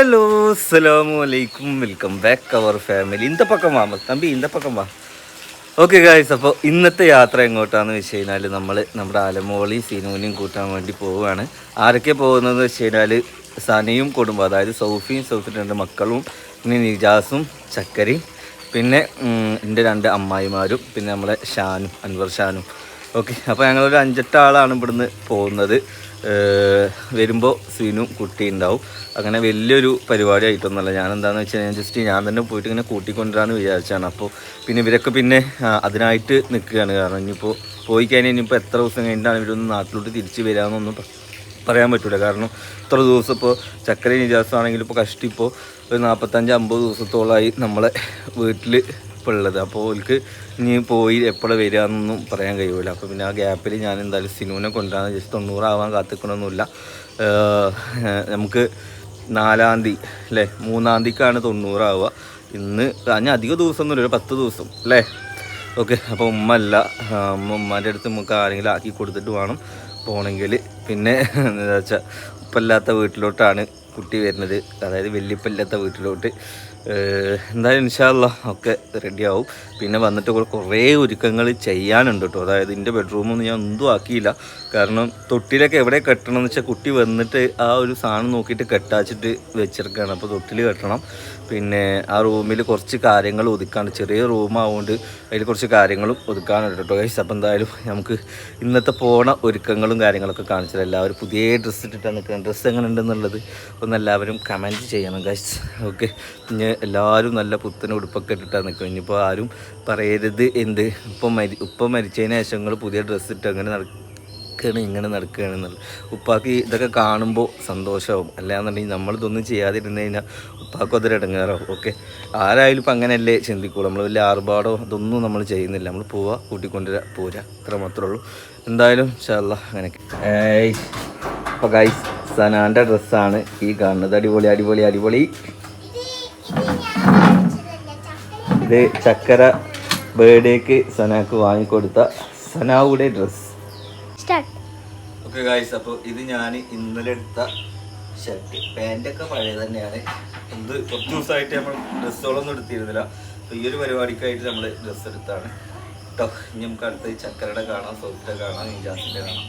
Hello அஸ்ஸலாமு அலைக்கும் welcome back our family ഇന്ത പക്കം വാ തമ്പി ഇന്ത പക്കം വാ ഓക്കെ ഗായ്സ് അപ്പോൾ ഇന്നത്തെ യാത്ര എങ്ങോട്ടാന്ന് വെച്ച് കഴിഞ്ഞാൽ നമ്മൾ നമ്മുടെ അലമോളി സീനൂനെയും കൂട്ടാൻ വേണ്ടി പോവുകയാണ് ആരൊക്കെ പോകുന്നതെന്ന് വെച്ച് കഴിഞ്ഞാൽ സനയും കുടുംബം അതായത് സൗഫിയും സൗഫിൻ്റെ രണ്ട് മക്കളും പിന്നെ നിജാസും ചക്കരയും പിന്നെ ഉം, എൻ്റെ രണ്ട് അമ്മായിമാരും പിന്നെ നമ്മളെ ഷാനും അൻവർ ഷാനും ഓക്കെ അപ്പോൾ ഞങ്ങളൊരു അഞ്ചെട്ട് ആളാണ് ഇവിടുന്ന് പോകുന്നത് വരുമ്പോൾ സീനും കുട്ടി ഉണ്ടാവും. അങ്ങനെ വലിയൊരു പരിപാടി ആയിട്ടൊന്നുമല്ല ഞാൻ എന്താണെന്ന് കഴിഞ്ഞാൽ ജസ്റ്റ് ഞാൻ തന്നെ പോയിട്ട് ഇങ്ങനെ കൂട്ടിക്കൊണ്ടുവരാമെന്ന് വിചാരിച്ചാണ്. അപ്പോൾ പിന്നെ ഇവരൊക്കെ പിന്നെ അതിനായിട്ട് നിൽക്കുകയാണ്. കാരണം ഇനിയിപ്പോൾ പോയി കഴിഞ്ഞാൽ ഇനിയിപ്പോൾ എത്ര ദിവസം കഴിഞ്ഞിട്ടാണ് ഇവരൊന്ന് നാട്ടിലോട്ട് തിരിച്ച് വരാമെന്നൊന്നും പറയാൻ പറ്റില്ല കാരണം ഇത്ര ദിവസം ഇപ്പോൾ ചക്കര നിജാസാണെങ്കിൽ ഇപ്പോൾ കഷ്ടിപ്പോൾ ഒരു നാൽപ്പത്തഞ്ച് അമ്പത് ദിവസത്തോളമായി നമ്മളെ വീട്ടിൽ ഇപ്പോൾ ഉള്ളത് അപ്പോൾ ഓൽക്ക് ഇനി പോയി എപ്പോഴും വരിക എന്നൊന്നും പറയാൻ കഴിയൂല. അപ്പോൾ പിന്നെ ആ ഗ്യാപ്പിൽ ഞാൻ എന്തായാലും സിനുവിനെ കൊണ്ടുവരാൻ ജസ്റ്റ് തൊണ്ണൂറാവാൻ കാത്തിക്കണമെന്നില്ല നമുക്ക് നാലാം തീയതി അല്ലേ മൂന്നാം തീയതിക്കാണ് തൊണ്ണൂറാവുക. ഇന്ന് ഞാൻ അധിക ദിവസമൊന്നുമില്ല ഒരു പത്ത് ദിവസം അല്ലേ ഓക്കെ അപ്പോൾ ഉമ്മ അല്ല ഉമ്മാന്റെ അടുത്ത് നമുക്ക് ആരെങ്കിലും ആക്കി കൊടുത്തിട്ട് വേണം പോകണമെങ്കിൽ പിന്നെ എന്താ വെച്ചാൽ ഉപ്പല്ലാത്ത വീട്ടിലോട്ടാണ് കുട്ടി വരുന്നത്. അതായത് വെല്ലിപ്പല്ലാത്ത വീട്ടിലോട്ട്. എന്തായാലും ഇൻഷാല്ല ഒക്കെ റെഡിയാവും. പിന്നെ വന്നിട്ട് കുറെ- ഒരുക്കങ്ങൾ ചെയ്യാനുണ്ട് കേട്ടോ അതായത് എന്റെ ബെഡ്റൂമൊന്നും ഞാൻ ഒന്നും ആക്കിയില്ല. കാരണം തൊട്ടിലൊക്കെ എവിടെ കെട്ടണം എന്ന് വെച്ചാൽ കുട്ടി വന്നിട്ട് ആ ഒരു സാധനം നോക്കിയിട്ട് കെട്ടാച്ചിട്ട് വെച്ചിരിക്കുകയാണ് അപ്പോൾ തൊട്ടിൽ കെട്ടണം. പിന്നെ ആ റൂമിൽ കുറച്ച് കാര്യങ്ങൾ ഒതുക്കാണ്ട് ചെറിയ റൂമാവുകൊണ്ട് അതിൽ കുറച്ച് കാര്യങ്ങളും ഒതുക്കാനുണ്ട് കേട്ടോ ഗൈസ് അപ്പോൾ എന്തായാലും നമുക്ക് ഇന്നത്തെ പോണ ഒരുക്കങ്ങളും കാര്യങ്ങളൊക്കെ കാണിച്ചാൽ എല്ലാവരും പുതിയ ഡ്രസ്സ് ഇട്ടിട്ടാണ് നിൽക്കുന്നത് ഡ്രസ്സ് എങ്ങനെ ഉണ്ടെന്നുള്ളത് ഒന്ന് എല്ലാവരും കമന്റ് ചെയ്യണം ഗൈസ് ഓക്കെ എല്ലാവരും നല്ല പുത്തൻ ഉടുപ്പൊക്കെ ഇട്ടിട്ടാണ് നിൽക്കുന്നത്. ഇനിയിപ്പോൾ ആരും പറയരുത് എന്ത്? ഇപ്പം മരി ഉപ്പ മരിച്ചതിന് ശേഷം നിങ്ങൾ പുതിയ ഡ്രസ്സ് ഇട്ട് അങ്ങനെ നടക്കുകയാണ് ഇങ്ങനെ നടക്കുകയാണ് എന്നുള്ളത്. ഉപ്പാക്ക് ഇതൊക്കെ കാണുമ്പോൾ സന്തോഷമാവും അല്ലാന്നുണ്ടെങ്കിൽ നമ്മളിതൊന്നും ചെയ്യാതിരുന്ന് കഴിഞ്ഞാൽ ഉപ്പാക്കും അതൊരു ഇടങ്ങാറാവും ഓക്കെ? ആരായാലും ഇപ്പം അങ്ങനെയല്ലേ ചിന്തിക്കുള്ളൂ. നമ്മൾ വലിയ ആർഭാടോ അതൊന്നും നമ്മൾ ചെയ്യുന്നില്ല. നമ്മൾ പോവാ കൂട്ടിക്കൊണ്ടുവരാ പോരാ. അത്ര മാത്രമേ ഉള്ളൂ. എന്തായാലും ഷാല്ല അങ്ങനെയൊക്കെ അപ്പോൾ ഗൈസ് സനാന്റെ ഡ്രസ്സാണ് ഈ കാണുന്നത്. അടിപൊളി അടിപൊളി അടിപൊളി. ഇത് ചക്കര ബേർഡേക്ക് സനാക്ക് വാങ്ങിക്കൊടുത്ത സനാവുടെ ഡ്രസ് ഓക്കെ ഗായ്സ് അപ്പോൾ ഇത് ഞാൻ ഇന്നലെ എടുത്ത ഷർട്ട് പാന്റൊക്കെ പഴയ തന്നെയാണ്. എന്ത് കുറച്ച് ദിവസമായിട്ട് നമ്മൾ ഡ്രസ്സുകളൊന്നും എടുത്തിരുന്നില്ല. അപ്പോൾ ഈ ഒരു പരിപാടിക്കായിട്ട് നമ്മൾ ഡ്രസ്സ് എടുത്താണ്. കേട്ടോ ഇനി നമുക്ക് അടുത്ത് ചക്കരയുടെ കാണാം സോഫിയുടെ കാണാം ഇൻജാസിന്റെ കാണാം.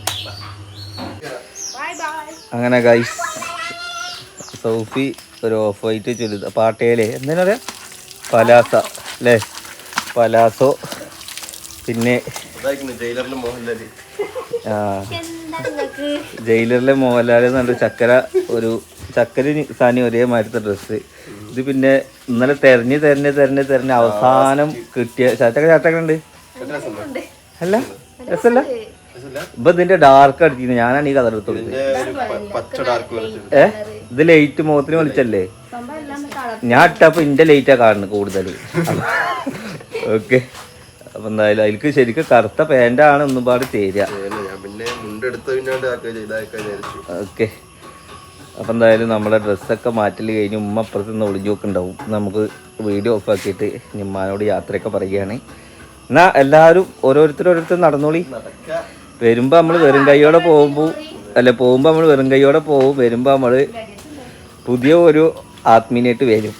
അങ്ങനെ ഗൈസ് സൗഫി ഒരു ഓഫ് വൈറ്റ് ചുരിദ പാട്ടയിലെ എന്തിനാ പറയാ പലാസ. അല്ലേ പലാസോ. പിന്നെ ജയിലറിലെ മോഹൻലാൽ എന്ന് ചക്കര ഒരു ചക്കര സാനി ഒരേ മാറ്റത്തെ ഡ്രസ്സ് ഇത് പിന്നെ ഇന്നലെ തെരഞ്ഞ് തെരഞ്ഞ് തെരഞ്ഞ് തെരഞ്ഞ് അവസാനം കിട്ടിയ ചാറ്റക്ക ചാറ്റക്ക ഉണ്ട്. അല്ല? രസല്ല? ഇപ്പൊ ഇതിന്റെ ഡാർക്ക് അടിച്ചിരുന്നു. ഞാനാണ് ഈ കഥ എടുത്തു ഏഹ് പച്ച ഡാർക്ക് കളർ ഇത് ലൈറ്റ് മുഖത്തിന് വലിച്ചല്ലേ ഞാൻ ഇട്ടപ്പോ ഇന്റെ ലൈറ്റാ കാണുന്നത് കൂടുതൽ ഓക്കെ അപ്പൊ എന്തായാലും അതിലേക്ക് ശരിക്കും കറുത്ത പാന്റാണ് ഒന്നും പാട് വിചാരിച്ചു. ഓക്കെ അപ്പം എന്തായാലും നമ്മളെ ഡ്രസ്സൊക്കെ മാറ്റൽ കഴിഞ്ഞ് ഉമ്മ അപ്പുറത്ത് നിന്ന് ഒളിഞ്ഞു നോക്കുന്നുണ്ടാവും നമുക്ക് വീഡിയോ ഓഫ് ആക്കിയിട്ട് നിമ്മാനോട് യാത്രയൊക്കെ പറയുകയാണ്. എന്നാ എല്ലാവരും ഓരോരുത്തർ ഓരോരുത്തർ നടന്നോളി. വരുമ്പോൾ നമ്മൾ വെറും കൈയോടെ പോകുമ്പോൾ അല്ല പോകുമ്പോൾ നമ്മൾ വെറും കൈയോടെ പോകും. വരുമ്പോൾ നമ്മൾ പുതിയ ഒരു ആത്മീയനായിട്ട് വരും.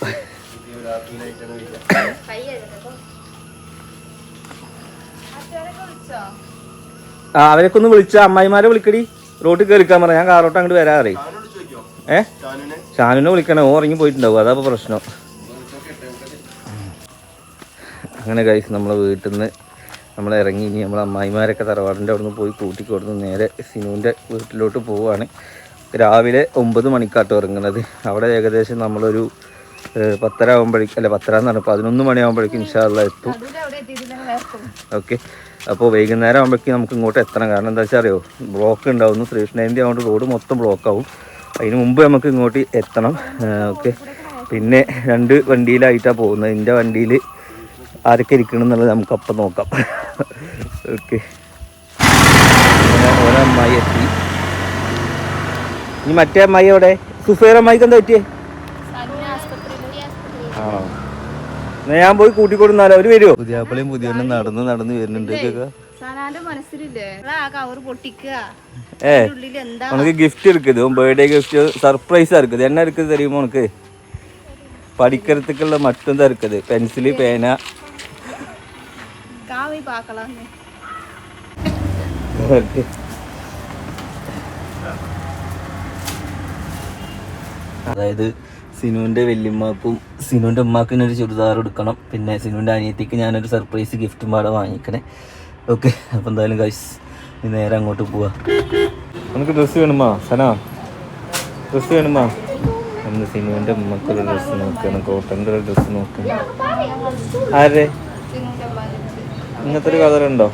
ആ അവരൊക്കെ ഒന്ന് വിളിച്ച. അമ്മായിമാരെ വിളിക്കടി. റോട്ടിൽ കയറിക്കാൻ പറ. ഞാൻ കാറോട്ട് അങ്ങോട്ട് ഷാനോട് ചോദിക്കോ ഏ? ഷാനുനെ വിളിക്കണേ. ഓ ഇറങ്ങി പോയിട്ടുണ്ടാവും. അതാ പ്രശ്നം. അങ്ങനെ കഴിച്ച് നമ്മളെ വീട്ടിൽ നിന്ന് നമ്മൾ ഇറങ്ങി ഇനി നമ്മളെ അമ്മായിമാരൊക്കെ തറവാടിന്റെ അവിടെ നിന്ന് പോയി കൂട്ടിക്കൊടുത്ത് നേരെ സിനുവിന്റെ വീട്ടിലോട്ട് പോവുകയാണ് രാവിലെ ഒമ്പത് മണിക്കാട്ടോ ഇറങ്ങുന്നത്. അവിടെ ഏകദേശം നമ്മളൊരു പത്തര ആകുമ്പോഴേക്കും അല്ല പത്തര എന്നാണ് പതിനൊന്ന് മണിയാകുമ്പോഴേക്കും ഇൻഷാല്ല എത്തും. ഓക്കെ. അപ്പോൾ വൈകുന്നേരം ആകുമ്പോഴേക്കും നമുക്ക് ഇങ്ങോട്ട് എത്തണം. കാരണം എന്താ വെച്ചാൽ അറിയോ ബ്ലോക്ക് ഉണ്ടാവുന്നു. ശ്രീകൃഷ്ണേന്റെ ആവുകൊണ്ട് റോഡ് മൊത്തം ബ്ലോക്ക് ആവും അതിന് മുമ്പ് നമുക്ക് ഇങ്ങോട്ട് എത്തണം. ഓക്കെ. പിന്നെ രണ്ട് വണ്ടിയിലായിട്ടാണ് പോകുന്നത്. എന്റെ വണ്ടിയിൽ ആരൊക്കെ ഇരിക്കണം എന്നുള്ളത് നമുക്ക് അപ്പം നോക്കാം. ഓക്കെ. ഒരമ്മായി എത്തി. ഇനി മറ്റേ അമ്മായി എവിടെ സുഫേർ അമ്മായിക്ക് എന്താ പറ്റിയേ ആണോ എന്നാ ഞാൻ പോയി കൂട്ടിക്കൊടുന്നാലോ അവര് വരുമോ പുതിയാപ്പിളയും പുതിയ നടന്ന് നടന്ന് വരുന്നുണ്ട് കേക്ക സനാന്റെ മനസ്സിലില്ലേ ആ കവർ പൊട്ടിക്കുക ഏ ഉള്ളിൽ എന്താ உனக்கு gift இருக்குது உன் பர்த்டே gift சர்ப்ரைஸாக இருக்குது என்ன இருக்குது தெரியுமா உனக்கு படிக்கிறதுக்குள்ள மட்டும்தான் இருக்குது பென்சிலு பேனா കാവി പാക്കലാന്ന് അതായത് സിനുവിന്റെ വല്യമ്മക്കും സിനുവിന്റെ ഉമ്മാക്കിന് ഒരു ചുരിദാർ എടുക്കണം പിന്നെ സിനുവിന്റെ അനിയത്തിക്ക് ഞാനൊരു സർപ്രൈസ് ഗിഫ്റ്റും പാടെ വാങ്ങിക്കണേ. ഓക്കെ അപ്പം എന്തായാലും കൈസ് നീ നേരെ അങ്ങോട്ട് പോവാ. നമുക്ക് ഡ്രസ്സ് വേണമാ സന. ഡ്രസ്സ് വേണമാ നമ്മൾ സിനുവിന്റെ ഉമ്മക്കൊരു ഡ്രസ്സ് നോക്കണം കോട്ടന്റെ ഒരു ഡ്രസ്സ് നോക്കണം ആരെ? ഇങ്ങനത്തെ ഒരു കളർ ഉണ്ടോ?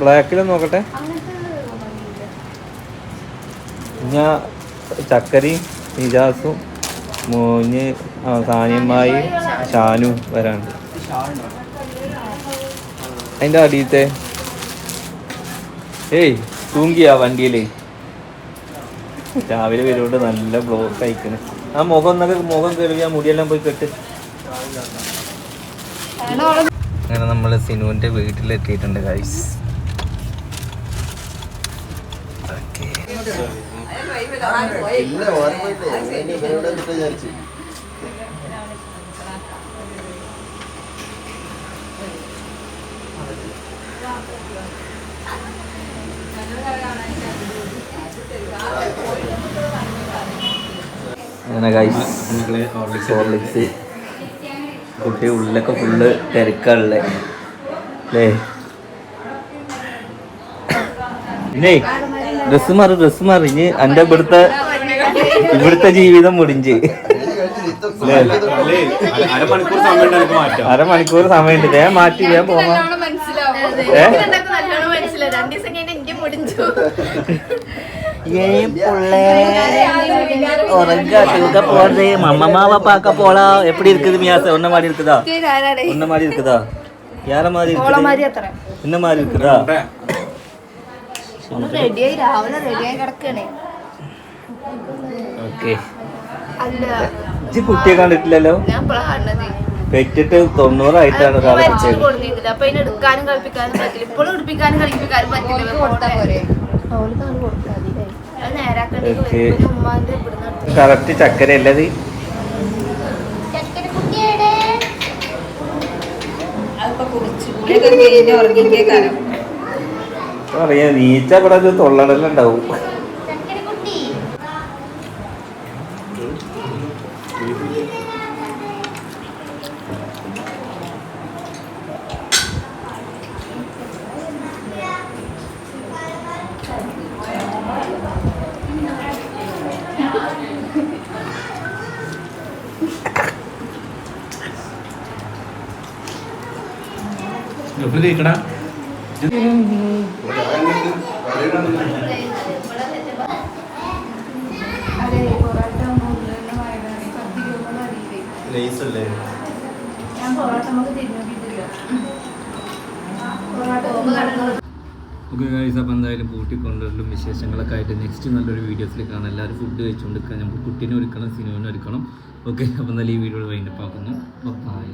ബ്ലാക്കിൽ നോക്കട്ടെ. ഞാൻ ചക്കരയും ഇജാസും മോഞ്ഞ് സാനിയമ്മായി ഷാനു വരാണ്ട് അതിന്റെ അടിയത്തെ ഏയ് തൂങ്ങിയാ വണ്ടിയിലേ. രാവിലെ വരുകൊണ്ട് നല്ല ബ്ലോക്ക് അയക്കണ് ആ മുഖം എന്നൊക്കെ മുഖം കഴുകി ആ മുടിയെല്ലാം പോയി കെട്ട്. അങ്ങനെ നമ്മൾ സിനുവിന്റെ വീട്ടിലെത്തിയിട്ടുണ്ട് ഗൈസ് ഇല്ല ഓർമ്മയില്ലേ ഞാൻ ഇവരോട് എന്നിട്ട് വിചാരിച്ചു. അങ്ങനെ ഗൈസ് ഹോർലിക്സ് കുട്ടി ഉള്ളിലൊക്കെ ഫുള്ള് തിരക്കാണല്ലേ അല്ലേ? പിന്നെ ഡ്രസ് മാറി ഡ്രസ് മാറി ഇനി എൻ്റെ ഇവിടുത്തെ ഇവിടുത്തെ ജീവിതം മുടിഞ്ച് അരമണിക്കൂർ സമയം എനിക്ക് മാറ്റാം അരമണിക്കൂർ സമയമുണ്ട് ഞാൻ മാറ്റി ഞാൻ പോവാം ഏ നല്ലോണം മനസ്സിലായി രണ്ടു ദിവസം കഴിഞ്ഞ് എനിക്ക് മുടിഞ്ചു ஏன் புள்ள உறங்க தூக்க போறது மம்மமாவை பார்க்க போலாம் எப்படி இருக்குது மியாச உன்ன மாதிரி இருக்குதா உன்ன மாதிரி இருக்குதா யார மாதிரி இருக்குது അത്ര என்ன மாதிரி இருக்குதா റെഡിയായി രാവിലെ റെഡിയായി കിടക്കണേ. ഓക്കെ. ഇജ്ജ് കുട്ടിയെ കണ്ടിട്ടില്ലല്ലോ? ഞാൻ പെറ്റിട്ട് തൊണ്ണൂറായിട്ടാണ് ഒരാളെ കൊടുത്തിട്ടില്ല അപ്പൊ അതിനെ എടുക്കാനും കളിപ്പിക്കാനും പറ്റില്ല. ഇപ്പോഴും എടുപ്പിക്കാനും കളിപ്പിക്കാനും പറ്റില്ല. ഇവിടുന്ന് എടുത്ത് കറക്റ്റ് ചക്കര അല്ലത് ചക്കര കുട്ടിയുടെ പറയാ നീച്ച ഇവിടെ ഒരു തൊള്ളടലുണ്ടാവും. ചക്കര കുട്ടി അപ്പോൾ എന്തായാലും പൂട്ടിക്കൊണ്ടുവരലും വിശേഷങ്ങളൊക്കെ ആയിട്ട് നെക്സ്റ്റ് നല്ലൊരു വീഡിയോസിൽ കാണാം. എല്ലാവരും ഫുഡ് കഴിച്ചുകൊണ്ടിരിക്കുക നമുക്ക് കുട്ടീനെ ഒരുക്കണം സിനിമനെ ഒരുക്കണം. ഓക്കെ അപ്പം എന്തായാലും ഈ വീഡിയോ വൈൻഡപ്പ് ആക്കുന്നു. ബൈ